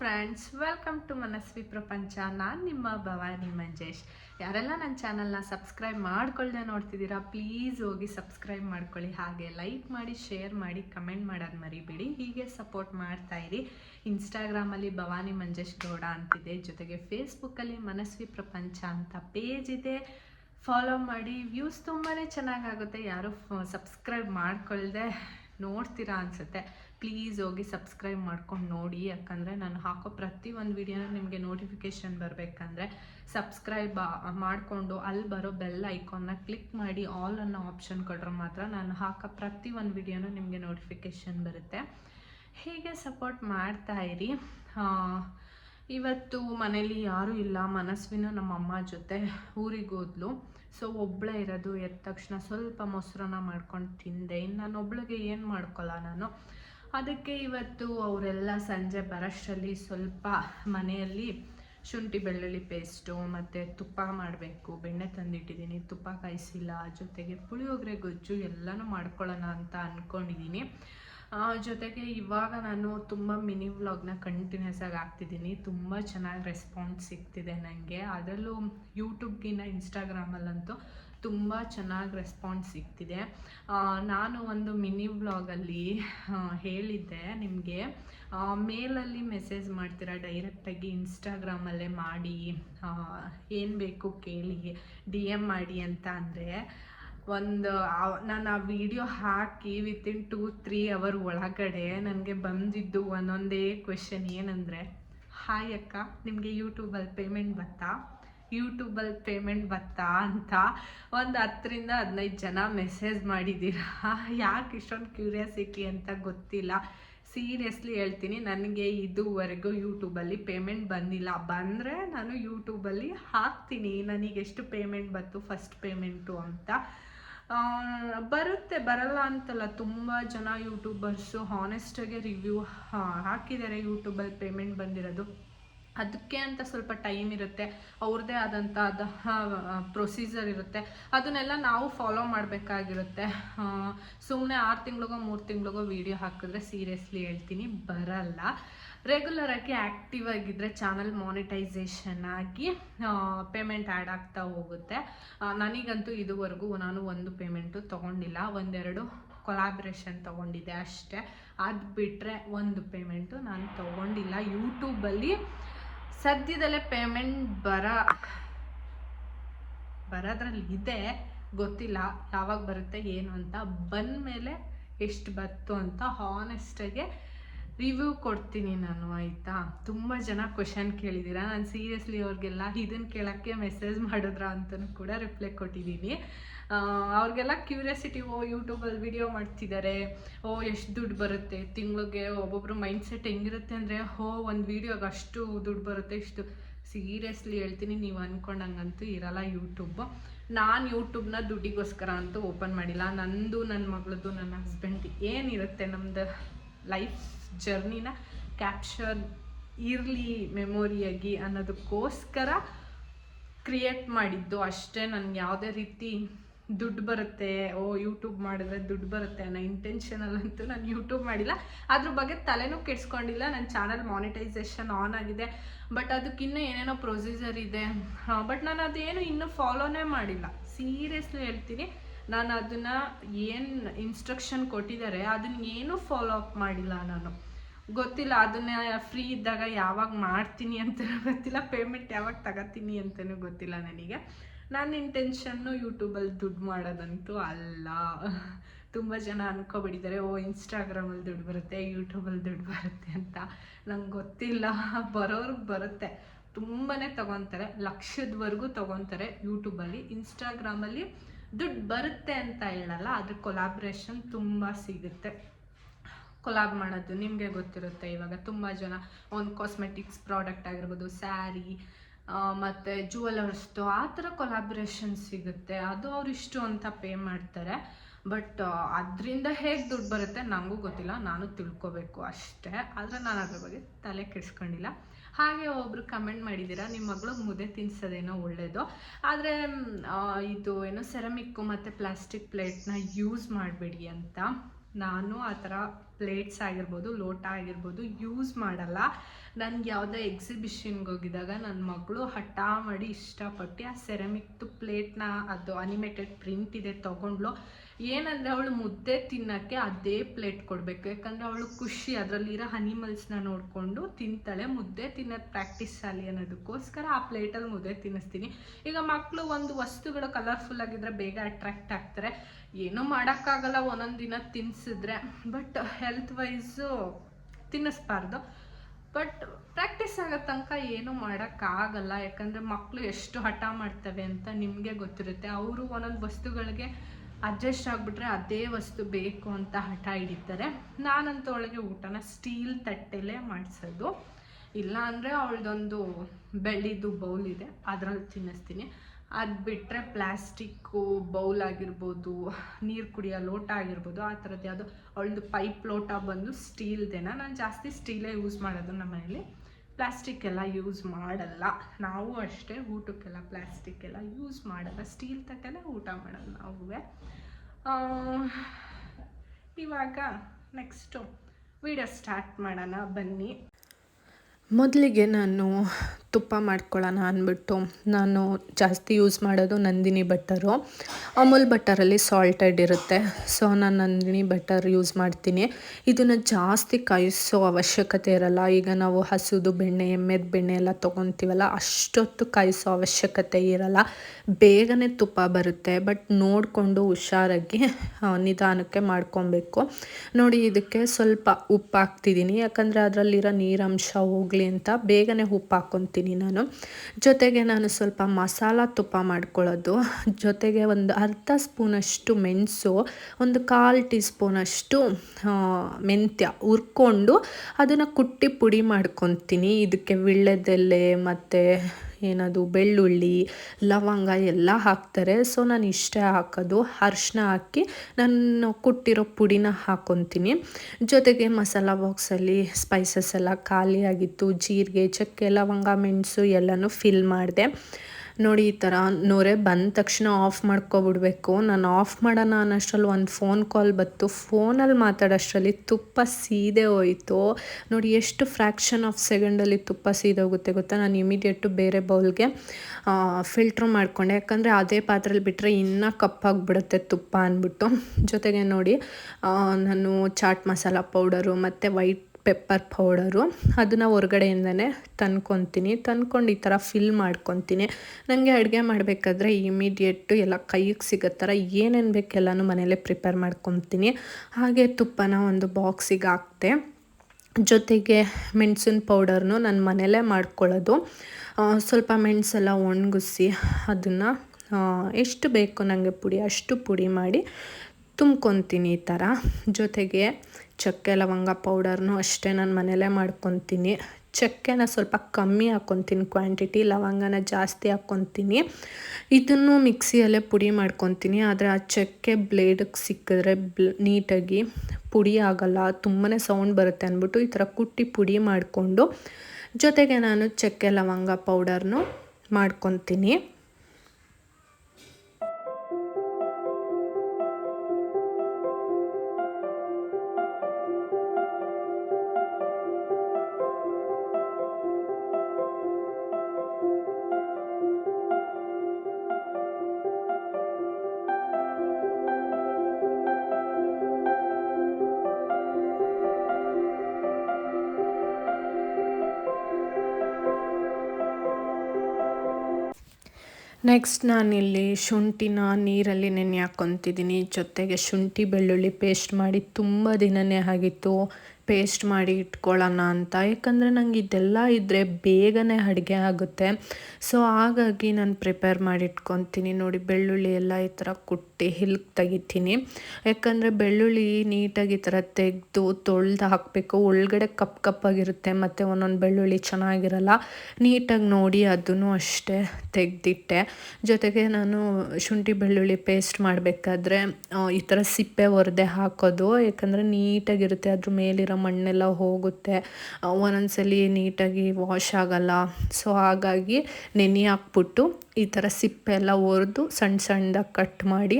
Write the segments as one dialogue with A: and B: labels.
A: Friends welcome to Manasvi ಪ್ರಪಂಚ ನಾನು ನಿಮ್ಮ ಭವಾನಿ ಮಂಜೇಶ್. ಯಾರೆಲ್ಲ ನನ್ನ ಚಾನಲ್ನ ಸಬ್ಸ್ಕ್ರೈಬ್ ಮಾಡ್ಕೊಳ್ದೆ ನೋಡ್ತಿದ್ದೀರಾ ಪ್ಲೀಸ್ ಹೋಗಿ ಸಬ್ಸ್ಕ್ರೈಬ್ ಮಾಡ್ಕೊಳ್ಳಿ. ಹಾಗೆ ಲೈಕ್ ಮಾಡಿ ಶೇರ್ ಮಾಡಿ ಕಮೆಂಟ್ ಮಾಡೋದು ಮರಿಬೇಡಿ. ಹೀಗೆ ಸಪೋರ್ಟ್ ಮಾಡ್ತಾ ಇರಿ. ಇನ್ಸ್ಟಾಗ್ರಾಮಲ್ಲಿ ಭವಾನಿ ಮಂಜೇಶ್ ಗೌಡ ಅಂತಿದೆ. ಜೊತೆಗೆ ಫೇಸ್ಬುಕ್ಕಲ್ಲಿ ಮನಸ್ವಿ ಪ್ರಪಂಚ ಅಂತ ಪೇಜ್ ಇದೆ. ಫಾಲೋ ಮಾಡಿ. ವ್ಯೂಸ್ ತುಂಬಾ ಚೆನ್ನಾಗಾಗುತ್ತೆ ಯಾರು ಸಬ್ಸ್ಕ್ರೈಬ್ ಮಾಡ್ಕೊಳ್ದೆ ನೋಡ್ತೀರಾ ಅನಿಸುತ್ತೆ. ಪ್ಲೀಸ್ ಹೋಗಿ ಸಬ್ಸ್ಕ್ರೈಬ್ ಮಾಡ್ಕೊಂಡು ನೋಡಿ, ಯಾಕಂದರೆ ನಾನು ಹಾಕೋ ಪ್ರತಿ ಒಂದು ವಿಡಿಯೋನ ನಿಮಗೆ ನೋಟಿಫಿಕೇಷನ್ ಬರಬೇಕಂದ್ರೆ ಸಬ್ಸ್ಕ್ರೈಬ್ ಮಾಡಿಕೊಂಡು ಅಲ್ಲಿ ಬರೋ ಬೆಲ್ ಐಕಾನ್ನ ಕ್ಲಿಕ್ ಮಾಡಿ ಆಲ್ ಅನ್ನೋ ಆಪ್ಷನ್ ಕೊಟ್ಟರೆ ಮಾತ್ರ ನಾನು ಹಾಕೋ ಪ್ರತಿ ಒಂದು ವಿಡಿಯೋನೂ ನಿಮಗೆ ನೋಟಿಫಿಕೇಷನ್ ಬರುತ್ತೆ. ಹೀಗೆ ಸಪೋರ್ಟ್ ಮಾಡ್ತಾ ಇರಿ? ಇವತ್ತು ಮನೇಲಿ ಯಾರೂ ಇಲ್ಲ, ಮನಸ್ವಿನೂ ನಮ್ಮ ಅಮ್ಮ ಜೊತೆ ಊರಿಗೆ ಹೋದ್ಲು ಸೊ ಒಬ್ಬಳೇ ಇರೋದು, ಎದ್ದ ತಕ್ಷಣ ಸ್ವಲ್ಪ ಮೊಸರನ್ನ ಮಾಡ್ಕೊಂಡು ತಿಂದೆ. ಇನ್ನು ನಾನು ಒಬ್ಳಿಗೆ ಏನು ಮಾಡ್ಕೊಲ್ಲ ನಾನು? ಅದಕ್ಕೆ ಇವತ್ತು ಅವರೆಲ್ಲ ಸಂಜೆ ಬರೋಷ್ಟರಲ್ಲಿ ಸ್ವಲ್ಪ ಮನೆಯಲ್ಲಿ ಶುಂಠಿ, ಬೆಳ್ಳುಳ್ಳಿ ಪೇಸ್ಟು ಮತ್ತು ತುಪ್ಪ ಮಾಡಬೇಕು. ಬೆಣ್ಣೆ ತಂದಿಟ್ಟಿದ್ದೀನಿ ತುಪ್ಪ ಕಾಯಿಸಿಲ್ಲ. ಜೊತೆಗೆ ಪುಳಿಯೋಗರೆ ಗೊಜ್ಜು ಎಲ್ಲನೂ ಮಾಡ್ಕೊಳ್ಳೋಣ ಅಂತ ಅಂದ್ಕೊಂಡಿದ್ದೀನಿ ಜೊತೆಗೆ ಇವಾಗ ನಾನು ತುಂಬ ಮಿನಿ ವ್ಲಾಗ್ನ ಕಂಟಿನ್ಯೂಸ್ ಆಗಿ ಹಾಕ್ತಿದ್ದೀನಿ. ತುಂಬ ಚೆನ್ನಾಗಿ ರೆಸ್ಪಾನ್ಸ್ ಸಿಗ್ತಿದೆ ನನಗೆ ಅದರಲ್ಲೂ ಯೂಟ್ಯೂಬ್ಗಿನ್ನ ಇನ್ಸ್ಟಾಗ್ರಾಮಲ್ಲಂತೂ ತುಂಬ ಚೆನ್ನಾಗಿ ರೆಸ್ಪಾನ್ಸ್ ಸಿಗ್ತಿದೆ. ನಾನು ಒಂದು ಮಿನಿ ವ್ಲಾಗಲ್ಲಿ ಹೇಳಿದ್ದೆ ನಿಮಗೆ. ಮೇಲಲ್ಲಿ ಮೆಸೇಜ್ ಮಾಡ್ತೀರಾ ಡೈರೆಕ್ಟಾಗಿ ಇನ್ಸ್ಟಾಗ್ರಾಮಲ್ಲೇ ಮಾಡಿ ಏನು ಬೇಕು ಕೇಳಿ, ಡಿ ಎಂ ಮಾಡಿ ಅಂತ ಅಂದರೆ ಒಂದು ನಾನು ಆ ವಿಡಿಯೋ ಹಾಕಿ ವಿತಿನ್ ಟೂ ತ್ರೀ ಅವರ್ ಒಳಗಡೆ ನನಗೆ ಬಂದಿದ್ದು ಒಂದೊಂದೇ ಕ್ವೆಶನ್ ಏನಂದರೆ ಹಾಯ್ ಅಕ್ಕ, ನಿಮಗೆ ಯೂಟ್ಯೂಬಲ್ಲಿ ಪೇಮೆಂಟ್ ಬತ್ತಾ? ಯೂಟ್ಯೂಬಲ್ಲಿ ಪೇಮೆಂಟ್ ಬತ್ತಾ? ಅಂತ ಒಂದು ಹತ್ತರಿಂದ ಹದಿನೈದು ಜನ ಮೆಸೇಜ್ ಮಾಡಿದ್ದೀರಾ ಯಾಕೆ ಇಷ್ಟೊಂದು ಕ್ಯೂರಿಯಾಸಿಟಿ ಅಂತ ಗೊತ್ತಿಲ್ಲ. ಸೀರಿಯಸ್ಲಿ ಹೇಳ್ತೀನಿ, ನನಗೆ ಇದುವರೆಗೂ ಯೂಟ್ಯೂಬಲ್ಲಿ ಪೇಮೆಂಟ್ ಬಂದಿಲ್ಲ. ಬಂದರೆ ನಾನು ಯೂಟ್ಯೂಬಲ್ಲಿ ಹಾಕ್ತೀನಿ. ನನಗೆ ಎಷ್ಟು ಪೇಮೆಂಟ್ ಬಂತು ಫಸ್ಟ್ ಪೇಮೆಂಟು ಅಂತ. ಬರುತ್ತೆ, ಬರಲ್ಲ ಅಂತಲ್ಲ. ತುಂಬ ಜನ ಯೂಟ್ಯೂಬರ್ಸು ಹಾನೆಸ್ಟಾಗೆ ರಿವ್ಯೂ ಹಾಕಿದ್ದಾರೆ ಯೂಟ್ಯೂಬಲ್ಲಿ ಪೇಮೆಂಟ್ ಬಂದಿರೋದು. ಅದಕ್ಕೆ ಅಂತ ಸ್ವಲ್ಪ ಟೈಮ್ ಇರುತ್ತೆ. ಅವ್ರದ್ದೇ ಆದಂಥ ಅದ ಪ್ರೊಸೀಜರ್ ಇರುತ್ತೆ. ಅದನ್ನೆಲ್ಲ ನಾವು ಫಾಲೋ ಮಾಡಬೇಕಾಗಿರುತ್ತೆ. ಸುಮ್ಮನೆ ಆರು ತಿಂಗಳಿಗೋ, ಮೂರು ತಿಂಗಳಿಗೋ ವೀಡಿಯೋ ಹಾಕಿದ್ರೆ ಸೀರಿಯಸ್ಲಿ ಹೇಳ್ತೀನಿ, ಬರಲ್ಲ. ರೆಗ್ಯುಲರ್ ಆಗಿ ಆಕ್ಟಿವ್ ಆಗಿದ್ದರೆ ಚಾನಲ್ ಮಾನಿಟೈಸೇಷನ್ ಆಗಿ ಪೇಮೆಂಟ್ ಆ್ಯಡ್ ಆಗ್ತಾ ಹೋಗುತ್ತೆ. ನನಗಂತೂ ಇದುವರೆಗೂ ನಾನು ಒಂದು ಪೇಮೆಂಟು ತೊಗೊಂಡಿಲ್ಲ, ಒಂದೆರಡು ಕೊಲಾಬ್ರೇಷನ್ ತೊಗೊಂಡಿದ್ದೆ ಅಷ್ಟೇ. ಅದು ಬಿಟ್ಟರೆ ಒಂದು ಪೇಮೆಂಟು ನಾನು ತೊಗೊಂಡಿಲ್ಲ. ಯೂಟ್ಯೂಬಲ್ಲಿ ಸದ್ಯದಲ್ಲೇ ಪೇಮೆಂಟ್ ಬರ, ಬರೋದ್ರಲ್ಲಿ ಇದೆ, ಗೊತ್ತಿಲ್ಲ ಯಾವಾಗ ಬರುತ್ತೆ, ಏನು ಅಂತ. ಬಂದ ಮೇಲೆ ಎಷ್ಟು ಬತ್ತು ಅಂತ ಹಾನೆಸ್ಟಾಗೆ ರಿವ್ಯೂ ಕೊಡ್ತೀನಿ ನಾನು, ಆಯಿತಾ? ತುಂಬ ಜನ ಕ್ವಶನ್ ಕೇಳಿದ್ದೀರಾ? ನಾನು ಸೀರಿಯಸ್ಲಿ ಅವ್ರಿಗೆಲ್ಲ ಇದನ್ನು ಕೇಳೋಕ್ಕೆ ಮೆಸೇಜ್ ಮಾಡಿದ್ರ ಅಂತಲೂ ಕೂಡ ರಿಪ್ಲೈ ಕೊಟ್ಟಿದ್ದೀನಿ. ಅವ್ರಿಗೆಲ್ಲ ಕ್ಯೂರಿಯಾಸಿಟಿ ಓ ಯೂಟ್ಯೂಬಲ್ಲಿ ವಿಡಿಯೋ ಮಾಡ್ತಿದ್ದಾರೆ ಓ, ಎಷ್ಟು ದುಡ್ಡು ಬರುತ್ತೆ? ತಿಂಗಳಿಗೆ ಒಬ್ಬೊಬ್ರು ಮೈಂಡ್ಸೆಟ್ ಹೆಂಗಿರುತ್ತೆ ಅಂದರೆ, ಹೋ, ಒಂದು ವೀಡಿಯೋಗೆ ಅಷ್ಟು ದುಡ್ಡು ಬರುತ್ತೆ, ಇಷ್ಟು. ಸೀರಿಯಸ್ಲಿ ಹೇಳ್ತೀನಿ, ನೀವು ಅಂದ್ಕೊಂಡಂಗಂತೂ ಇರಲ್ಲ ಯೂಟ್ಯೂಬ್ ನಾನು ಯೂಟ್ಯೂಬ್ನ ದುಡ್ಡಿಗೋಸ್ಕರ ಅಂತೂ ಓಪನ್ ಮಾಡಿಲ್ಲ. ನಂದು ನನ್ನ ಮಗಳದ್ದು, ನನ್ನ ಹಸ್ಬೆಂಡ್ ಏನಿರುತ್ತೆ ನಮ್ಮದು ಲೈಫ್ ಜರ್ನಿನ ಕ್ಯಾಪ್ಚರ್ ಇರಲಿ ಮೆಮೊರಿಯಾಗಿ ಅನ್ನೋದಕ್ಕೋಸ್ಕರ ಕ್ರಿಯೇಟ್ ಮಾಡಿದ್ದು. ಅಷ್ಟೇ ನನಗೆ ಯಾವುದೇ ರೀತಿ ದುಡ್ಡು ಬರುತ್ತೆ, ಓ ಯೂಟ್ಯೂಬ್ ಮಾಡಿದ್ರೆ ದುಡ್ಡು ಬರುತ್ತೆ ಅನ್ನೋ ಇಂಟೆನ್ಷನಲ್ಲಂತೂ ನಾನು ಯೂಟ್ಯೂಬ್ ಮಾಡಿಲ್ಲ. ಅದ್ರ ಬಗ್ಗೆ ತಲೆನೂ ಕೆಡ್ಸ್ಕೊಂಡಿಲ್ಲ ನನ್ನ ಚಾನಲ್ ಮಾನಿಟೈಸೇಷನ್ ಆನ್ ಆಗಿದೆ. ಬಟ್ ಅದಕ್ಕಿನ್ನೂ ಏನೇನೋ ಪ್ರೊಸೀಜರ್ ಇದೆ. ಬಟ್ ನಾನು ಅದೇನು ಇನ್ನೂ ಫಾಲೋನೇ ಮಾಡಿಲ್ಲ. ಸೀರಿಯಸ್ಲಿ ಹೇಳ್ತೀನಿ. ನಾನು ಅದನ್ನು ಏನು ಇನ್ಸ್ಟ್ರಕ್ಷನ್ ಕೊಟ್ಟಿದ್ದಾರೆ, ಅದನ್ನ ಏನೂ ಫಾಲೋ ಅಪ್ ಮಾಡಿಲ್ಲ ನಾನು. ಗೊತ್ತಿಲ್ಲ, ಅದನ್ನ ಫ್ರೀ ಇದ್ದಾಗ ಯಾವಾಗ ಮಾಡ್ತೀನಿ ಅಂತ ಗೊತ್ತಿಲ್ಲ ಪೇಮೆಂಟ್ ಯಾವಾಗ ತಗೋತೀನಿ ಅಂತಲೂ ಗೊತ್ತಿಲ್ಲ ನನಗೆ. ನನ್ನ ಇಂಟೆನ್ಷನ್ನು ಯೂಟ್ಯೂಬಲ್ಲಿ ದುಡ್ಡು ಮಾಡೋದಂತೂ ಅಲ್ಲ. ತುಂಬ ಜನ ಅನ್ಕೊಬಿಟ್ಟಿದ್ದಾರೆ, ಓ ಇನ್ಸ್ಟಾಗ್ರಾಮಲ್ಲಿ ದುಡ್ಡು ಬರುತ್ತೆ ಯೂಟ್ಯೂಬಲ್ಲಿ ದುಡ್ಡು ಬರುತ್ತೆ ಅಂತ. ನಂಗೆ ಗೊತ್ತಿಲ್ಲ, ಬರೋರ್ಗೆ ಬರುತ್ತೆ. ತುಂಬಾ ತಗೊತಾರೆ, ಲಕ್ಷದವರೆಗೂ ತಗೊತಾರೆ ಯೂಟ್ಯೂಬಲ್ಲಿ ಇನ್ಸ್ಟಾಗ್ರಾಮಲ್ಲಿ ದುಡ್ಡು ಬರುತ್ತೆ ಅಂತ ಹೇಳಲ್ಲ ಅದ್ರ ಕೊಲಾಬ್ರೇಷನ್ ತುಂಬ ಸಿಗುತ್ತೆ. ಕೊಲಾಬ್ ಮಾಡೋದು ನಿಮಗೆ ಗೊತ್ತಿರುತ್ತೆ ಇವಾಗ ತುಂಬ ಜನ, ಒಂದು ಕಾಸ್ಮೆಟಿಕ್ಸ್ ಪ್ರಾಡಕ್ಟ್ ಆಗಿರ್ಬೋದು ಸ್ಯಾರಿ ಮತ್ತು ಜುವೆಲರ್ಸ್ದು ಆ ಥರ ಕೊಲಾಬ್ರೇಷನ್ ಸಿಗುತ್ತೆ. ಅದು ಅವ್ರು ಇಷ್ಟು ಅಂತ ಪೇ ಮಾಡ್ತಾರೆ. ಬಟ್ ಅದರಿಂದ ಹೇಗೆ ದುಡ್ಡು ಬರುತ್ತೆ ನನಗೂ ಗೊತ್ತಿಲ್ಲ, ನಾನು ತಿಳ್ಕೊಬೇಕು ಅಷ್ಟೇ. ಆದರೆ ನಾನು ಅದ್ರ ಬಗ್ಗೆ ತಲೆ ಕೆಡಿಸ್ಕೊಂಡಿಲ್ಲ. ಹಾಗೆ ಒಬ್ರು ಕಮೆಂಟ್ ಮಾಡಿದ್ದೀರಾ ನಿಮ್ಮ ಮಗಳು ಮುದ್ದೆ ತಿನ್ಸೋದೇನೋ ಒಳ್ಳೆಯದು ಆದರೆ ಇದು ಏನು ಸೆರಮಿಕ್ಕು ಮತ್ತು ಪ್ಲಾಸ್ಟಿಕ್ ಪ್ಲೇಟ್ನ ಯೂಸ್ ಮಾಡಬೇಡಿ ಅಂತ. ನಾನು ಆ ಥರ ಪ್ಲೇಟ್ಸ್ ಆಗಿರ್ಬೋದು, ಲೋಟ ಆಗಿರ್ಬೋದು ಯೂಸ್ ಮಾಡಲ್ಲ. ನನಗೆ ಯಾವುದೇ ಎಕ್ಸಿಬಿಷನ್ಗೆ ಹೋಗಿದಾಗ ನನ್ನ ಮಗಳು ಹಠ ಮಾಡಿ ಇಷ್ಟಪಟ್ಟು ಆ ಸೆರಮಿಕ್ದು ಪ್ಲೇಟ್ನ ಅದು ಅನಿಮೇಟೆಡ್ ಪ್ರಿಂಟ್ ಇದೆ ತೊಗೊಂಡ್ಲು ಏನಂದರೆ ಅವಳು ಮುದ್ದೆ ತಿನ್ನೋಕ್ಕೆ ಅದೇ ಪ್ಲೇಟ್ ಕೊಡಬೇಕು. ಯಾಕಂದರೆ ಅವಳು ಖುಷಿ, ಅದರಲ್ಲಿರೋ ಹನಿಮಲ್ಸ್ನ ನೋಡಿಕೊಂಡು ತಿಂತಾಳೆ. ಮುದ್ದೆ ತಿನ್ನೋದು ಪ್ರಾಕ್ಟೀಸ್ ಆಗಲಿ ಅನ್ನೋದಕ್ಕೋಸ್ಕರ ಆ ಪ್ಲೇಟಲ್ಲಿ ಮುದ್ದೆ ತಿನ್ನಿಸ್ತೀನಿ. ಈಗ ಮಕ್ಕಳು ಒಂದು ವಸ್ತುಗಳು ಕಲರ್ಫುಲ್ ಆಗಿದ್ರೆ ಬೇಗ ಅಟ್ರಾಕ್ಟ್ ಆಗ್ತಾರೆ. ಏನೂ ಮಾಡೋಕ್ಕಾಗಲ್ಲ, ಒಂದೊಂದು ದಿನ ತಿನ್ಸಿದ್ರೆ. ಬಟ್ ಹೆಲ್ತ್ ವೈಸು ತಿನ್ನಿಸ್ಬಾರ್ದು. ಬಟ್ ಪ್ರಾಕ್ಟೀಸ್ ಆಗೋ ತನಕ ಏನೂ ಮಾಡೋಕ್ಕಾಗಲ್ಲ. ಯಾಕಂದರೆ ಮಕ್ಕಳು ಎಷ್ಟು ಹಠ ಮಾಡ್ತವೆ ಅಂತ ನಿಮಗೆ ಗೊತ್ತಿರುತ್ತೆ. ಅವರು ಒಂದೊಂದು ವಸ್ತುಗಳಿಗೆ ಅಡ್ಜಸ್ಟ್ ಆಗಿಬಿಟ್ರೆ ಅದೇ ವಸ್ತು ಬೇಕು ಅಂತ ಹಠ ಹಿಡಿತಾರೆ. ನಾನಂತೂ ಅವಳಿಗೆ ಊಟನ ಸ್ಟೀಲ್ ತಟ್ಟೆಲೇ ಮಾಡಿಸೋದು. ಇಲ್ಲ ಅಂದರೆ ಅವಳದೊಂದು ಬೆಳ್ಳಿದು ಬೌಲ್ ಇದೆ, ಅದರಲ್ಲಿ ತಿನ್ನಿಸ್ತೀನಿ. ಅದು ಬಿಟ್ಟರೆ ಪ್ಲ್ಯಾಸ್ಟಿಕ್ಕು ಬೌಲ್ ಆಗಿರ್ಬೋದು, ನೀರು ಕುಡಿಯೋ ಲೋಟ ಆಗಿರ್ಬೋದು, ಆ ಥರದ್ದು ಯಾವುದು ಅವಳದು ಪೈಪ್ ಲೋಟ ಬಂದು ಸ್ಟೀಲ್ದೇನ? ನಾನು ಜಾಸ್ತಿ ಸ್ಟೀಲೇ ಯೂಸ್ ಮಾಡೋದು ನಮ್ಮ ಮನೇಲಿ ಪ್ಲಾಸ್ಟಿಕ್ ಎಲ್ಲ ಯೂಸ್ ಮಾಡಲ್ಲ. ನಾವು ಅಷ್ಟೇ ಊಟಕ್ಕೆಲ್ಲ ಪ್ಲಾಸ್ಟಿಕ್ ಎಲ್ಲ ಯೂಸ್ ಮಾಡಲ್ಲ. ಸ್ಟೀಲ್ ತಟ್ಟೆಲ್ಲ ಊಟ ಮಾಡೋದು ನಾವು ಇವಾಗ ನೆಕ್ಸ್ಟು ವೀಡಿಯೋ ಸ್ಟಾರ್ಟ್ ಮಾಡೋಣ. ಬನ್ನಿ. ಮೊದಲಿಗೆ ನಾನು ತುಪ್ಪ ಮಾಡ್ಕೊಳ್ಳೋಣ ಅಂದ್ಬಿಟ್ಟು ನಾನು ಜಾಸ್ತಿ ಯೂಸ್ ಮಾಡೋದು ನಂದಿನಿ ಬಟ್ಟರು ಅಮೂಲ್ ಬಟ್ಟರಲ್ಲಿ ಸಾಲ್ಟೆಡ್ ಇರುತ್ತೆ. ಸೊ ನಾನು ನಂದಿನಿ ಬಟರ್ ಯೂಸ್ ಮಾಡ್ತೀನಿ. ಇದನ್ನು ಜಾಸ್ತಿ ಕಾಯಿಸೋ ಅವಶ್ಯಕತೆ ಇರಲ್ಲ. ಈಗ ನಾವು ಹಸುದು ಬೆಣ್ಣೆ, ಎಮ್ಮೆದ ಬೆಣ್ಣೆ ಎಲ್ಲ ತೊಗೊತೀವಲ್ಲ, ಅಷ್ಟೊತ್ತು ಕಾಯಿಸೋ ಅವಶ್ಯಕತೆ ಇರಲ್ಲ. ಬೇಗನೆ ತುಪ್ಪ ಬರುತ್ತೆ. ಬಟ್ ನೋಡಿಕೊಂಡು ಹುಷಾರಾಗಿ ನಿಧಾನಕ್ಕೆ ಮಾಡ್ಕೊಬೇಕು. ನೋಡಿ, ಇದಕ್ಕೆ ಸ್ವಲ್ಪ ಉಪ್ಪು ಹಾಕ್ತಿದ್ದೀನಿ ಯಾಕಂದರೆ ಅದರಲ್ಲಿರೋ ನೀರಂಶ ಹೋಗಲಿ ಅಂತ ಬೇಗನೆ ಉಪ್ಪು ಹಾಕ್ಕೊತೀನಿ ನಾನು. ಜೊತೆಗೆ ನಾನು ಸ್ವಲ್ಪ ಮಸಾಲ ತುಪ್ಪ ಮಾಡ್ಕೊಳ್ಳೋದು. ಜೊತೆಗೆ ಒಂದು ಅರ್ಧ ಸ್ಪೂನಷ್ಟು ಮೆಣಸು, ಒಂದು ಕಾಲು ಟೀ ಸ್ಪೂನಷ್ಟು ಮೆಂತ್ಯ ಹುರ್ಕೊಂಡು ಅದನ್ನು ಕುಟ್ಟಿ ಪುಡಿ ಮಾಡ್ಕೊತೀನಿ. ಇದಕ್ಕೆ ವಿಳ್ಳೆದೆಲೆ ಮತ್ತು ಏನದು ಬೆಳ್ಳುಳ್ಳಿ, ಲವಂಗ ಎಲ್ಲ ಹಾಕ್ತಾರೆ. ಸೊ ನಾನು ಇಷ್ಟೇ ಹಾಕೋದು. ಅರ್ಶಿನ ಹಾಕಿ ನಾನು ಕುಟ್ಟಿರೋ ಪುಡಿನ ಹಾಕ್ಕೊತೀನಿ ಜೊತೆಗೆ ಮಸಾಲ ಬಾಕ್ಸಲ್ಲಿ ಸ್ಪೈಸಸ್ ಎಲ್ಲ ಖಾಲಿಯಾಗಿತ್ತು. ಜೀರಿಗೆ, ಚಕ್ಕೆ, ಲವಂಗ, ಮೆಣಸು ಎಲ್ಲನೂ ಫಿಲ್ ಮಾಡಿದೆ. ನೋಡಿ ಈ ಥರ ನೋರೆ ಬಂದ ತಕ್ಷಣ ಆಫ್ ಮಾಡ್ಕೊಬಿಡ್ಬೇಕು. ನಾನು ಆಫ್ ಮಾಡೋಣ ಅನ್ನೋಷ್ಟರಲ್ಲಿ ಒಂದು ಫೋನ್ ಕಾಲ್ ಬಂತು. ಫೋನಲ್ಲಿ ಮಾತಾಡೋಷ್ಟರಲ್ಲಿ ತುಪ್ಪ ಸೀದೆ ಹೋಯಿತು. ನೋಡಿ ಎಷ್ಟು ಫ್ರ್ಯಾಕ್ಷನ್ ಆಫ್ ಸೆಕೆಂಡಲ್ಲಿ ತುಪ್ಪ ಸೀದೋಗುತ್ತೆ ಗೊತ್ತಾ? ನಾನು ಇಮಿಡಿಯೇಟು ಬೇರೆ ಬೌಲ್ಗೆ ಫಿಲ್ಟ್ರ್ ಮಾಡಿಕೊಂಡೆ. ಯಾಕಂದರೆ ಅದೇ ಪಾತ್ರೆಲಿ ಬಿಟ್ಟರೆ ಇನ್ನೂ ಕಪ್ಪಾಗಿಬಿಡುತ್ತೆ ತುಪ್ಪ ಅಂದ್ಬಿಟ್ಟು. ಜೊತೆಗೆ ನೋಡಿ ನಾನು ಚಾಟ್ ಮಸಾಲ ಪೌಡರು ಮತ್ತು ವೈಟ್ ಪೆಪ್ಪರ್ ಪೌಡರು ಅದನ್ನು ಹೊರಗಡೆಯಿಂದನೇ ತಂದ್ಕೊತೀನಿ. ತಂದ್ಕೊಂಡು ಈ ಥರ ಫಿಲ್ ಮಾಡ್ಕೊತೀನಿ. ನನಗೆ ಅಡುಗೆ ಮಾಡಬೇಕಾದ್ರೆ ಇಮಿಡಿಯೇಟು ಎಲ್ಲ ಕೈಗೆ ಸಿಗೋ ಥರ ಏನೇನು ಬೇಕು ಎಲ್ಲನೂ ಮನೇಲೇ ಪ್ರಿಪೇರ್ ಮಾಡ್ಕೊತೀನಿ. ಹಾಗೆ ತುಪ್ಪನ ಒಂದು ಬಾಕ್ಸಿಗೆ ಹಾಕ್ತೆ. ಜೊತೆಗೆ ಮೆಣಸಿನ ಪೌಡರ್ನು ನಾನು ಮನೇಲೇ ಮಾಡ್ಕೊಳ್ಳೋದು. ಸ್ವಲ್ಪ ಮೆಣಸೆಲ್ಲ ಒಣಗಿಸಿ ಅದನ್ನು ಎಷ್ಟು ಬೇಕು ನನಗೆ ಪುಡಿ ಅಷ್ಟು ಪುಡಿ ಮಾಡಿ ತುಂಬ್ಕೊತೀನಿ ಈ ಥರ ಜೊತೆಗೆ ಚಕ್ಕೆ ಲವಂಗ ಪೌಡರ್ನು ಅಷ್ಟೇ ನಾನು ಮನೆಯಲ್ಲೇ ಮಾಡ್ಕೊತೀನಿ. ಚಕ್ಕೆನ ಸ್ವಲ್ಪ ಕಮ್ಮಿ ಹಾಕ್ಕೊತೀನಿ ಕ್ವಾಂಟಿಟಿ ಲವಂಗನ ಜಾಸ್ತಿ ಹಾಕ್ಕೊತೀನಿ ಇದನ್ನು ಮಿಕ್ಸಿಯಲ್ಲೇ ಪುಡಿ ಮಾಡ್ಕೊತೀನಿ, ಆದರೆ ಆ ಚಕ್ಕೆ ಬ್ಲೇಡಿಗೆ ಸಿಕ್ಕಿದ್ರೆ ಬ್ಲ, ನೀಟಾಗಿ ಪುಡಿ ಆಗಲ್ಲ ತುಂಬಾ ಸೌಂಡ್ ಬರುತ್ತೆ ಅಂದ್ಬಿಟ್ಟು ಈ ಥರ ಕುಟ್ಟಿ ಪುಡಿ ಮಾಡಿಕೊಂಡು ಜೊತೆಗೆ ನಾನು ಚಕ್ಕೆ ಲವಂಗ ಪೌಡರ್ನು ಮಾಡ್ಕೊತೀನಿ. ನೆಕ್ಸ್ಟ್ ನಾನಿಲ್ಲಿ ಶುಂಠಿನ ನೀರಲ್ಲಿ ನೆನೆ ಹಾಕ್ಕೊತಿದ್ದೀನಿ ಜೊತೆಗೆ ಶುಂಠಿ ಬೆಳ್ಳುಳ್ಳಿ ಪೇಸ್ಟ್ ಮಾಡಿ ತುಂಬ ದಿನನೇ ಆಗಿತ್ತು. ಪೇಸ್ಟ್ ಮಾಡಿ ಇಟ್ಕೊಳ್ಳೋಣ ಅಂತ. ಯಾಕಂದರೆ ನಂಗೆ ಇದೆಲ್ಲ ಇದ್ದರೆ ಬೇಗನೆ ಅಡುಗೆ ಆಗುತ್ತೆ. ಸೊ ಹಾಗಾಗಿ ನಾನು ಪ್ರಿಪೇರ್ ಮಾಡಿ ಇಟ್ಕೊತೀನಿ. ನೋಡಿ, ಬೆಳ್ಳುಳ್ಳಿ ಎಲ್ಲ ಈ ಥರ ಕುಟ್ಟಿ ಹಿಲ್ಕ್ ತೆಗಿತೀನಿ. ಯಾಕಂದರೆ ಬೆಳ್ಳುಳ್ಳಿ ನೀಟಾಗಿ ಈ ಥರ ತೆಗೆದು ತೊಳೆದು ಹಾಕಬೇಕು. ಒಳಗಡೆ ಕಪ್ ಕಪ್ಪಾಗಿರುತ್ತೆ, ಮತ್ತು ಒಂದೊಂದು ಬೆಳ್ಳುಳ್ಳಿ ಚೆನ್ನಾಗಿರಲ್ಲ. ನೀಟಾಗಿ ನೋಡಿ ಅದನ್ನು ಅಷ್ಟೇ ತೆಗೆದಿಟ್ಟೆ. ಜೊತೆಗೆ ನಾನು ಶುಂಠಿ ಬೆಳ್ಳುಳ್ಳಿ ಪೇಸ್ಟ್ ಮಾಡಬೇಕಾದ್ರೆ ಈ ಥರ ಸಿಪ್ಪೆ ಒರೆದೆ ಹಾಕೋದು. ಯಾಕಂದರೆ ನೀಟಾಗಿರುತ್ತೆ, ಅದ್ರ ಮೇಲಿರೋ ಮಣ್ಣೆಲ್ಲ ಹೋಗುತ್ತೆ. ಒಂದೊಂದ್ಸಲಿ ನೀಟಾಗಿ ವಾಶ್ ಆಗಲ್ಲ. ಸೊ ಹಾಗಾಗಿ ನೆನೆ ಹಾಕ್ಬಿಟ್ಟು ಈ ಥರ ಸಿಪ್ಪೆ ಎಲ್ಲ ಒರೆದು ಸಣ್ಣ ಸಣ್ಣದಾಗಿ ಕಟ್ ಮಾಡಿ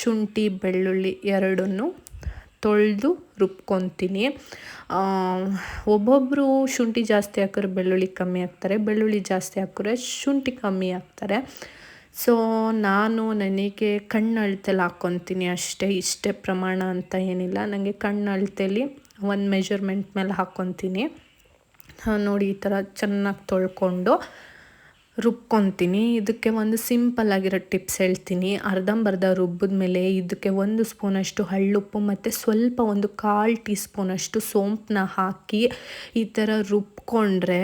A: ಶುಂಠಿ, ಬೆಳ್ಳುಳ್ಳಿ ಎರಡನ್ನೂ ತೊಳೆದು ರುಬ್ಕೊತೀನಿ. ಒಬ್ಬೊಬ್ಬರು ಶುಂಠಿ ಜಾಸ್ತಿ ಹಾಕಿದ್ರೆ ಬೆಳ್ಳುಳ್ಳಿ ಕಮ್ಮಿ ಹಾಕ್ತಾರೆ, ಬೆಳ್ಳುಳ್ಳಿ ಜಾಸ್ತಿ ಹಾಕಿದ್ರೆ ಶುಂಠಿ ಕಮ್ಮಿ ಹಾಕ್ತಾರೆ. ಸೊ ನಾನು ನನಗೆ ಕಣ್ಣು ಹಾಕ್ಕೊತೀನಿ ಅಷ್ಟೇ, ಇಷ್ಟೇ ಪ್ರಮಾಣ ಅಂತ ಏನಿಲ್ಲ. ನನಗೆ ಕಣ್ಣು ಒಂದು ಮೆಜರ್ಮೆಂಟ್ ಮೇಲೆ ಹಾಕ್ಕೊತೀನಿ. ನೋಡಿ, ಈ ಥರ ಚೆನ್ನಾಗಿ ತೊಳ್ಕೊಂಡು ರುಬ್ಕೊತೀನಿ. ಇದಕ್ಕೆ ಒಂದು ಸಿಂಪಲ್ ಆಗಿರೋ ಟಿಪ್ಸ್ ಹೇಳ್ತೀನಿ. ಅರ್ಧಂಬರ್ಧ ರುಬ್ಬಿದ ಮೇಲೆ ಇದಕ್ಕೆ ಒಂದು ಸ್ಪೂನಷ್ಟು ಹಳ್ಳುಪ್ಪು ಮತ್ತು ಸ್ವಲ್ಪ ಒಂದು ಕಾಲು ಟೀ ಸ್ಪೂನಷ್ಟು ಸೋಂಪನ್ನ ಹಾಕಿ ಈ ಥರ ರುಬ್ಕೊಂಡ್ರೆ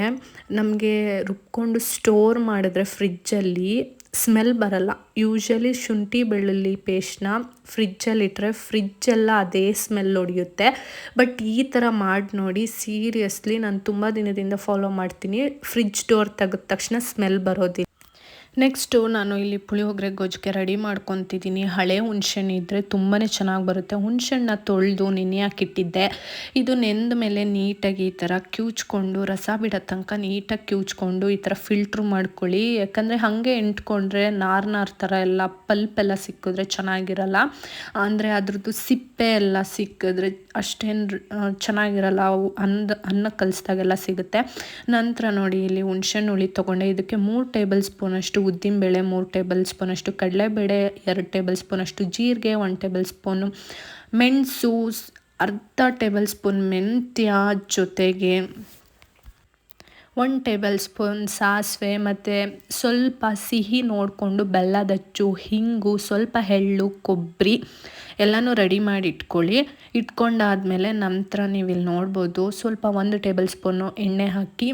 A: ನಮಗೆ ರುಬ್ಕೊಂಡು ಸ್ಟೋರ್ ಮಾಡಿದ್ರೆ ಫ್ರಿಜ್ಜಲ್ಲಿ ಸ್ಮೆಲ್ ಬರಲ್ಲ. ಯೂಶಲಿ ಶುಂಠಿ ಬೆಳ್ಳುಳ್ಳಿ ಪೇಸ್ಟ್ನ ಫ್ರಿಜ್ಜಲ್ಲಿ ಇಟ್ಟರೆ ಫ್ರಿಜ್ಜೆಲ್ಲ ಅದೇ ಸ್ಮೆಲ್ ಹೊಡೆಯುತ್ತೆ. ಬಟ್ ಈ ಥರ ಮಾಡಿ ನೋಡಿ ಸೀರಿಯಸ್ಲಿ ನಾನು ತುಂಬ ದಿನದಿಂದ ಫಾಲೋ ಮಾಡ್ತೀನಿ. ಫ್ರಿಜ್ ಡೋರ್ ತೆಗೆದ ತಕ್ಷಣ ಸ್ಮೆಲ್ ಬರೋದಿಲ್ಲ. ನೆಕ್ಸ್ಟು ನಾನು ಇಲ್ಲಿ ಪುಳಿಯೋಗರೆ ಗೊಜ್ಜಿಗೆ ರೆಡಿ ಮಾಡ್ಕೊತಿದ್ದೀನಿ. ಹಳೆ ಹುಣ್ಸೆಹಣ್ಣು ಇದ್ದರೆ ತುಂಬಾ ಚೆನ್ನಾಗಿ ಬರುತ್ತೆ. ಹುಣ್ಸೆಹಣ್ಣ ತೊಳೆದು ನೆನೆ ಹಾಕಿಟ್ಟಿದ್ದೆ ಇದು ನೆಂದ ಮೇಲೆ ನೀಟಾಗಿ ಈ ಥರ ಕ್ಯೂಚ್ಕೊಂಡು, ರಸ ಬಿಡೋ ತನಕ ನೀಟಾಗಿ ಕ್ಯೂಚ್ಕೊಂಡು ಈ ಥರ ಫಿಲ್ಟ್ರ್ ಮಾಡ್ಕೊಳ್ಳಿ. ಯಾಕಂದರೆ ಹಾಗೆ ಎಂಟ್ಕೊಂಡ್ರೆ ನಾರ್ ನಾರ್ ಥರ ಎಲ್ಲ ಪಲ್ಪ್ ಎಲ್ಲ ಸಿಕ್ಕಿದ್ರೆ ಚೆನ್ನಾಗಿರಲ್ಲ. ಅಂದರೆ ಅದ್ರದ್ದು ಸಿಪ್ಪೆ ಎಲ್ಲ ಸಿಕ್ಕಿದ್ರೆ ಅಷ್ಟೇನು ಚೆನ್ನಾಗಿರಲ್ಲ. ಅವು ಅನ್ನ ಅನ್ನ ಕಲಿಸ್ದಾಗೆಲ್ಲ ಸಿಗುತ್ತೆ. ನಂತರ ನೋಡಿ ಇಲ್ಲಿ ಹುಣ್ಸೆಹಣ್ಣು ಹುಳಿ ತೊಗೊಂಡೆ. ಇದಕ್ಕೆ ಮೂರು ಟೇಬಲ್ ಸ್ಪೂನಷ್ಟು ಉದ್ದಿನಬೇಳೆ ಮೂರು ಟೇಬಲ್ ಸ್ಪೂನಷ್ಟು ಕಡಲೆಬೇಳೆ ಎರಡು ಟೇಬಲ್ ಸ್ಪೂನಷ್ಟು ಜೀರಿಗೆ ಒಂದು ಟೇಬಲ್ ಸ್ಪೂನು ಮೆಣಸು ಅರ್ಧ ಟೇಬಲ್ ಸ್ಪೂನ್ ಮೆಂತ್ಯ ಜೊತೆಗೆ ಒನ್ ಟೇಬಲ್ ಸ್ಪೂನ್ ಸಾಸಿವೆ ಮತ್ತು ಸ್ವಲ್ಪ ಸಿಹಿ ನೋಡಿಕೊಂಡು ಬೆಲ್ಲದಚ್ಚು ಹಿಂಗು ಸ್ವಲ್ಪ ಎಳ್ಳು ಕೊಬ್ಬರಿ ಎಲ್ಲನೂ ರೆಡಿ ಮಾಡಿ ಇಟ್ಕೊಳ್ಳಿ. ಇಟ್ಕೊಂಡಾದಮೇಲೆ ನಂತರ ನೀವು ಇಲ್ಲಿ ನೋಡ್ಬೋದು ಸ್ವಲ್ಪ ಒಂದು ಟೇಬಲ್ ಸ್ಪೂನು ಎಣ್ಣೆ ಹಾಕಿ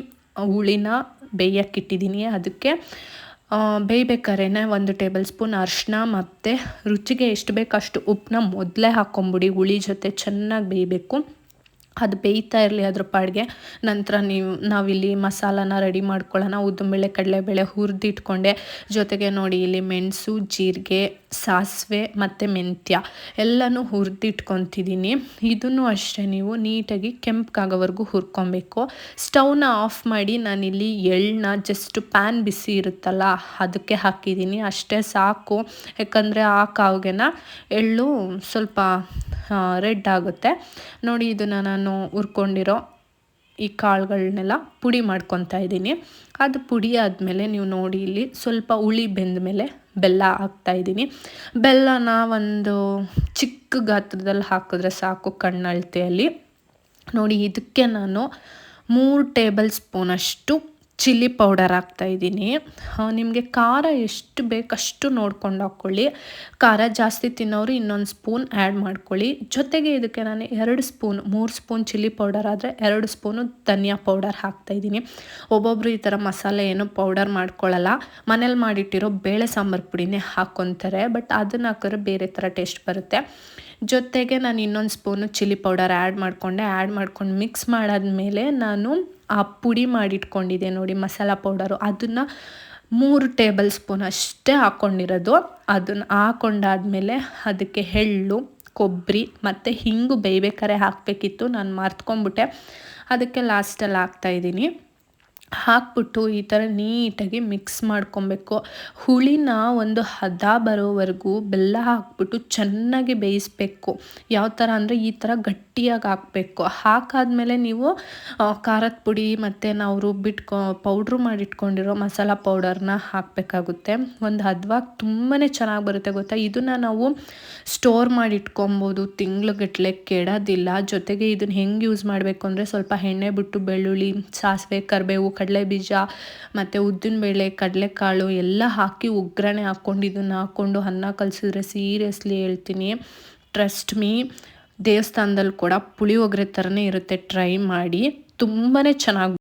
A: ಹುಳಿನ ಬೇಯಕ್ಕಿಟ್ಟಿದ್ದೀನಿ ಅದಕ್ಕೆ ಆ, ಬೇಯ್ಬೇಕಾದ್ರೆ ಒಂದು ಟೇಬಲ್ ಸ್ಪೂನ್ ಅರಿಶಿನ ಮತ್ತು ರುಚಿಗೆ ಎಷ್ಟು ಬೇಕು ಅಷ್ಟು ಉಪ್ಪನ್ನ ಮೊದಲೇ ಹಾಕ್ಕೊಂಬಿಡಿ ಹುಳಿ ಜೊತೆ ಚೆನ್ನಾಗಿ ಬೇಯಬೇಕು. ಅದು ಬೇಯ್ತಾ ಇರಲಿ ಅದ್ರ ಪಾಡಿಗೆ. ನಂತರ ನೀವು, ನಾವಿಲ್ಲಿ ಮಸಾಲಾನ ರೆಡಿ ಮಾಡ್ಕೊಳ್ಳೋಣ. ಉದ್ದಿನಬೇಳೆ ಕಡಲೆಬೇಳೆ ಹುರಿದಿಟ್ಕೊಂಡೆ. ಜೊತೆಗೆ ನೋಡಿ ಇಲ್ಲಿ ಮೆಣಸು, ಜೀರಿಗೆ, ಸಾಸಿವೆ ಮತ್ತು ಮೆಂತ್ಯ ಎಲ್ಲನೂ ಹುರಿದಿಟ್ಕೊತಿದ್ದೀನಿ. ಇದನ್ನು ಅಷ್ಟೇ ನೀವು ನೀಟಾಗಿ ಕೆಂಪಗಾಗೋವರೆಗೂ ಹುರ್ಕೊಬೇಕು. ಸ್ಟವ್ನ ಆಫ್ ಮಾಡಿ ನಾನಿಲ್ಲಿ ಎಳ್ಳನ್ನ ಜಸ್ಟ್ ಪ್ಯಾನ್ ಬಿಸಿ ಇರುತ್ತಲ್ಲ, ಅದಕ್ಕೆ ಹಾಕಿದ್ದೀನಿ. ಅಷ್ಟೇ ಸಾಕು. ಯಾಕಂದರೆ ಆ ಕಾವ್ಗೆನ ಎಳ್ಳು ಸ್ವಲ್ಪ ರೆಡ್ ಆಗುತ್ತೆ. ನೋಡಿ, ಇದನ್ನು ನಾನು ಹುರ್ಕೊಂಡಿರೋ ಈ ಕಾಳುಗಳನ್ನೆಲ್ಲ ಪುಡಿ ಮಾಡ್ಕೊತಾ ಇದ್ದೀನಿ. ಅದು ಪುಡಿ ಆದಮೇಲೆ ನೀವು ನೋಡಿ, ಇಲ್ಲಿ ಸ್ವಲ್ಪ ಹುಳಿ ಬೆಂದ ಮೇಲೆ ಬೆಲ್ಲ ಹಾಕ್ತಾಯಿದ್ದೀನಿ ಬೆಲ್ಲನ ಒಂದು ಚಿಕ್ಕ ಗಾತ್ರದಲ್ಲಿ ಹಾಕಿದ್ರೆ ಸಾಕು ಕಣ್ಣಳ್ತೆಯಲ್ಲಿ. ನೋಡಿ, ಇದಕ್ಕೆ ನಾನು ಮೂರು ಟೇಬಲ್ ಸ್ಪೂನಷ್ಟು ಚಿಲ್ಲಿ ಪೌಡರ್ ಹಾಕ್ತಾಯಿದ್ದೀನಿ ನಿಮಗೆ ಖಾರ ಎಷ್ಟು ಬೇಕಷ್ಟು ನೋಡ್ಕೊಂಡು ಹಾಕ್ಕೊಳ್ಳಿ ಖಾರ ಜಾಸ್ತಿ ತಿನ್ನೋರು ಇನ್ನೊಂದು ಸ್ಪೂನ್ ಆ್ಯಡ್ ಮಾಡ್ಕೊಳ್ಳಿ. ಜೊತೆಗೆ ಇದಕ್ಕೆ ನಾನು ಎರಡು ಸ್ಪೂನ್, ಮೂರು ಸ್ಪೂನ್ ಚಿಲ್ಲಿ ಪೌಡರ್ ಆದರೆ ಎರಡು ಸ್ಪೂನು ಧನಿಯಾ ಪೌಡರ್ ಹಾಕ್ತಾಯಿದ್ದೀನಿ ಒಬ್ಬೊಬ್ಬರು ಈ ಥರ ಮಸಾಲೆ ಏನು ಪೌಡರ್ ಮಾಡ್ಕೊಳ್ಳಲ್ಲ. ಮನೇಲಿ ಮಾಡಿಟ್ಟಿರೋ ಬೇಳೆ ಸಾಂಬಾರು ಪುಡಿನೇ ಹಾಕ್ಕೊತಾರೆ ಬಟ್ ಅದನ್ನು ಹಾಕಿದ್ರೆ ಬೇರೆ ಥರ ಟೇಸ್ಟ್ ಬರುತ್ತೆ. ಜೊತೆಗೆ ನಾನು ಇನ್ನೊಂದು ಸ್ಪೂನು ಚಿಲ್ಲಿ ಪೌಡರ್ ಆ್ಯಡ್ ಮಾಡಿಕೊಂಡೆ. ಆ್ಯಡ್ ಮಾಡ್ಕೊಂಡು ಮಿಕ್ಸ್ ಮಾಡಾದ್ಮೇಲೆ ನಾನು ಆ ಪುಡಿ ಮಾಡಿಟ್ಕೊಂಡಿದ್ದೆ ನೋಡಿ ಮಸಾಲ ಪೌಡರು. ಅದನ್ನು ಮೂರು ಟೇಬಲ್ ಸ್ಪೂನ್ ಅಷ್ಟೇ ಹಾಕ್ಕೊಂಡಿರೋದು ಅದನ್ನು ಹಾಕ್ಕೊಂಡಾದ್ಮೇಲೆ ಅದಕ್ಕೆ ಎಳ್ಳು, ಕೊಬ್ಬರಿ ಮತ್ತು ಹಿಂಗು ಬೇಯಬೇಕಾರೆ ಹಾಕಬೇಕಿತ್ತು. ನಾನು ಮರ್ತ್ಕೊಂಡ್ಬಿಟ್ಟೆ ಅದಕ್ಕೆ ಲಾಸ್ಟಲ್ಲಿ ಹಾಕ್ತಾಯಿದ್ದೀನಿ ಹಾಕ್ಬಿಟ್ಟು ಈ ಥರ ನೀಟಾಗಿ ಮಿಕ್ಸ್ ಮಾಡ್ಕೊಬೇಕು. ಹುಳಿನ ಒಂದು ಹದ ಬರೋವರೆಗೂ ಬೆಲ್ಲ ಹಾಕ್ಬಿಟ್ಟು ಚೆನ್ನಾಗಿ ಬೇಯಿಸ್ಬೇಕು. ಯಾವ ಥರ ಅಂದರೆ ಈ ಥರ ಗಟ್ಟಿಯಾಗಿ ಹಾಕಬೇಕು. ಹಾಕಾದ್ಮೇಲೆ ನೀವು ಖಾರದ ಪುಡಿ ಮತ್ತು ನಾವು ರುಬ್ಬಿಟ್ಕೊ ಪೌಡ್ರು ಮಾಡಿಟ್ಕೊಂಡಿರೋ ಮಸಾಲ ಪೌಡರ್ನ ಹಾಕಬೇಕಾಗುತ್ತೆ. ಒಂದು ಹದವಾಗಿ ತುಂಬಾ ಚೆನ್ನಾಗಿ ಬರುತ್ತೆ ಗೊತ್ತಾ? ಇದನ್ನು ನಾವು ಸ್ಟೋರ್ ಮಾಡಿಟ್ಕೊಬೋದು. ತಿಂಗ್ಳುಗಟ್ಟಲೆ ಕೆಡೋದಿಲ್ಲ. ಜೊತೆಗೆ ಇದನ್ನು ಹೆಂಗೆ ಯೂಸ್ ಮಾಡಬೇಕು ಅಂದರೆ ಸ್ವಲ್ಪ ಎಣ್ಣೆ, ಬಿಟ್ಟು, ಬೆಳ್ಳುಳ್ಳಿ, ಸಾಸಿವೆ, ಕರಿಬೇವು ಕಡಲೆಬೀಜ ಮತ್ತು ಉದ್ದಿನಬೇಳೆ ಕಡಲೆಕಾಳು ಎಲ್ಲ ಹಾಕಿ ಒಗ್ಗರಣೆ ಹಾಕ್ಕೊಂಡು ಇದನ್ನು ಹಾಕ್ಕೊಂಡು ಅನ್ನ ಕಲಸಿದ್ರೆ ಸೀರಿಯಸ್ಲಿ ಹೇಳ್ತೀನಿ. ಟ್ರಸ್ಟ್ ಮೀ ದೇವಸ್ಥಾನದಲ್ಲಿ ಕೂಡ ಪುಳಿಯೋಗರೆ ಥರನೇ ಇರುತ್ತೆ. ಟ್ರೈ ಮಾಡಿ. ತುಂಬಾ ಚೆನ್ನಾಗಿ